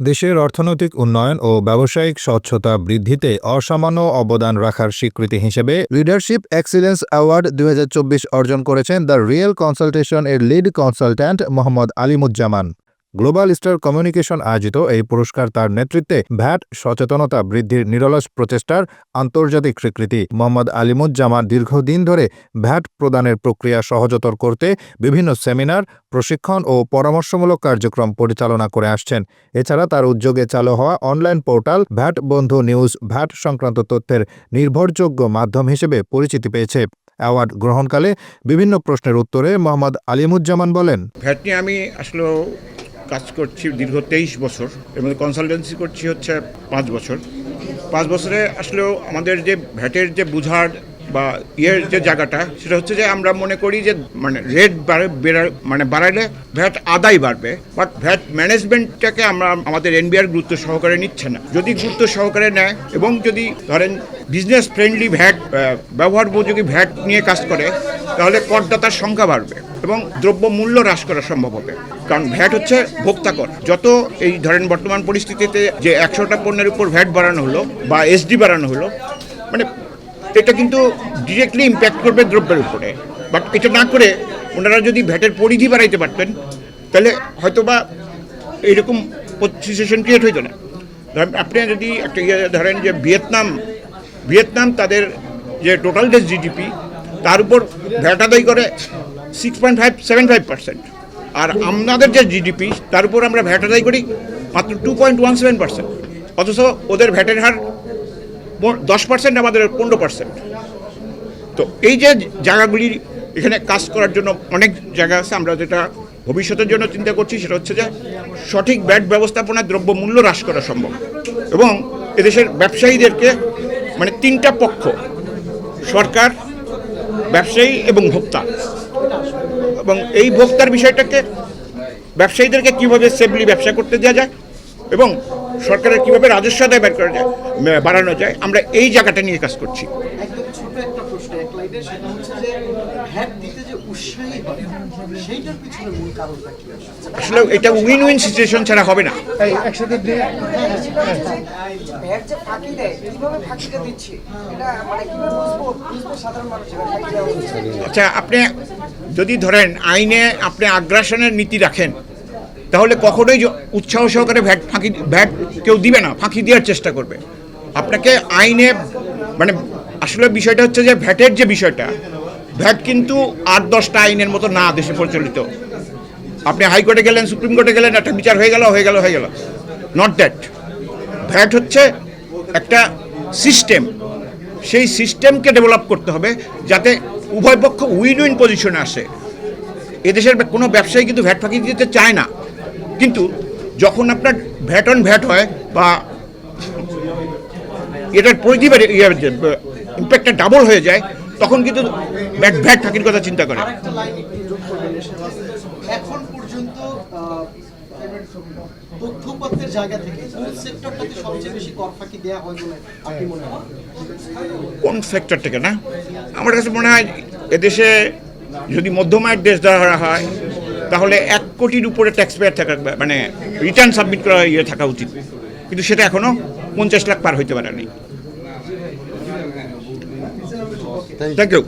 দেশের অর্থনৈতিক উন্নয়ন ও ব্যবসায়িক স্বচ্ছতা বৃদ্ধিতে অসামান্য অবদান রাখার স্বীকৃতি হিসেবে লিডারশিপ এক্সিলেন্স অ্যাওয়ার্ড দুই অর্জন করেছেন দ্য রিয়েল কনসালটেশন এর lead consultant Mohammad Alimuzzaman. Global star communication আয়োজিত এই পুরস্কার তার নেতৃত্বে ভ্যাট সচেতনতা বৃদ্ধির নিরলস প্রচেষ্টার আন্তর্জাতিক স্বীকৃতি। মোহাম্মদ আলিমুজ্জামান দীর্ঘদিন ধরে ভ্যাট প্রদানের প্রক্রিয়া সহজতর করতে বিভিন্ন সেমিনার, প্রশিক্ষণ ও পরামর্শমূলক কার্যক্রম পরিচালনা করে আসছেন। এছাড়া তার উদ্যোগে চালু হওয়া online portal VAT Bondhu news VAT সংক্রান্ত তথ্যের নির্ভরযোগ্য মাধ্যম হিসেবে পরিচিতি পেয়েছে। অ্যাওয়ার্ড গ্রহণকালে বিভিন্ন প্রশ্নের উত্তরে মোহাম্মদ আলিমুজ্জামান বলেন, ভ্যাট নিয়ে আমি আসলে কাজ করছি দীর্ঘ তেইশ বছর, এর মধ্যে কনসালটেন্সি করছি হচ্ছে পাঁচ বছর। পাঁচ বছরে আসলেও আমাদের যে ভ্যাটের যে বুঝার বা ইয়ের যে জায়গাটা, সেটা হচ্ছে যে আমরা মনে করি যে মানে রেট মানে বাড়াইলে ভ্যাট আদায় বাড়বে বাট ভ্যাট ম্যানেজমেন্টটাকে আমরা আমাদের এনবিআর গুরুত্ব সহকারে নিচ্ছে না। যদি গুরুত্ব সহকারে নেয় এবং যদি ধরেন বিজনেস ফ্রেন্ডলি ভ্যাট ব্যবহার উপযোগী ভ্যাট নিয়ে কাজ করে, তাহলে করদাতার সংখ্যা বাড়বে। এবং দ্রব্য মূল্য হ্রাস করা সম্ভব হবে। কারণ ভ্যাট হচ্ছে ভোক্তা কর যত এই ধরেন বর্তমান পরিস্থিতিতে যে একশোটা পণ্যের উপর ভ্যাট বাড়ানো হলো বা এসডি বাড়ানো হলো মানে এটা কিন্তু ডিরেক্টলি ইম্প্যাক্ট করবে দ্রব্যের উপরে। বাট এটা না করে ওনারা যদি ভ্যাটের পরিধি বাড়াইতে পারতেন, তাহলে হয়তোবা এইরকম সিচুয়েশন ক্রিয়েট হইতো না। ধরেন আপনি যদি একটা ইয়ে ধরেন যে ভিয়েতনাম ভিয়েতনাম তাদের যে টোটাল যে জিডিপি তার উপর ভ্যাট আদায় করে six point five seven five percent আর আমাদের যে জিডিপি তার উপর আমরা ভ্যাট আদায় করি মাত্র two point one seven percent অথচ ওদের ভ্যাটের হার দশ পার্সেন্ট আমাদের পনেরো পার্সেন্ট তো এই যে জায়গাগুলি এখানে কাজ করার জন্য অনেক জায়গা আছে, আমরা যেটা ভবিষ্যতের জন্য চিন্তা করছি, সেটা হচ্ছে যে সঠিক ব্যাট ব্যবস্থাপনায় দ্রব্য মূল্য হ্রাস করা সম্ভব। এবং এদেশের ব্যবসায়ীদেরকে মানে তিনটা পক্ষ, সরকার, ব্যবসায়ী এবং ভোক্তা। এবং এই ভোক্তার বিষয়টাকে ব্যবসায়ীদেরকে কীভাবে সেফলি ব্যবসা করতে দেওয়া যায় এবং সরকারের কীভাবে রাজস্ব আদায় বের করা যায় বাড়ানো যায় আমরা এই জায়গাটা নিয়ে কাজ করছি। একদম ছোট একটা প্রশ্ন এক লাইনে সেটা হচ্ছে যে ভ্যাট দিতে যে উৎসাহী হয় সেইটার পিছনে মূল কারণটা কি? আসলে এটা উইন উইন সিচুয়েশন ছাড়া হবে না। ভ্যাট যে ফাঁকি দেয় কীভাবে ফাঁকিটা দিচ্ছে? এটা মানে আচ্ছা আপনি যদি ধরেন আইনে আপনি আগ্রাসনের নীতি রাখেন, তাহলে কখনোই উৎসাহ সহকারে ভ্যাট ফাঁকি, ভ্যাট কেউ দিবে না, ফাঁকি দেওয়ার চেষ্টা করবে। আপনাকে আইনে মানে আসলে বিষয়টা হচ্ছে যে ভ্যাটের যে বিষয়টা, ভ্যাট কিন্তু আট দশটা আইনের মতো না দেশে প্রচলিত। আপনি হাইকোর্টে গেলেন, সুপ্রিম কোর্টে গেলেন, একটা বিচার হয়ে গেল হয়ে গেল হয়ে গেল। নট দ্যাট ভ্যাট হচ্ছে একটা সিস্টেম সেই সিস্টেমকে ডেভেলপ করতে হবে যাতে উভয় পক্ষ উইন উইন পজিশনে আসে। এদেশের কোনো ব্যবসায়ী কিন্তু ভ্যাট ফাঁকি দিতে চায় না। কিন্তু যখন আপনার ভ্যাট অন ভ্যাট হয় বা এটার পরিধি ইম্প্যাক্টটা ডাবল হয়ে যায়, তখন কিন্তু ভ্যাট ভ্যাট ফাঁকির কথা চিন্তা করে। তথ্যপত্রের জায়গা থেকে কোন সেক্টরটাতে সবচেয়ে বেশি কর ফাঁকি দেওয়া হয় বলে আপনি মনে হয় কোন সেক্টর থেকে না? আমার কাছে মনে হয় এদেশে যদি মধ্যম আয়ের দেশ ধরা হয় তাহলে এক কোটির উপরে ট্যাক্স পেয়ার থাকা মানে রিটার্ন সাবমিট করা ইয়ে থাকা উচিত। কিন্তু সেটা এখনও পঞ্চাশ লাখ পার হইতে পারে নাই থ্যাংক ইউ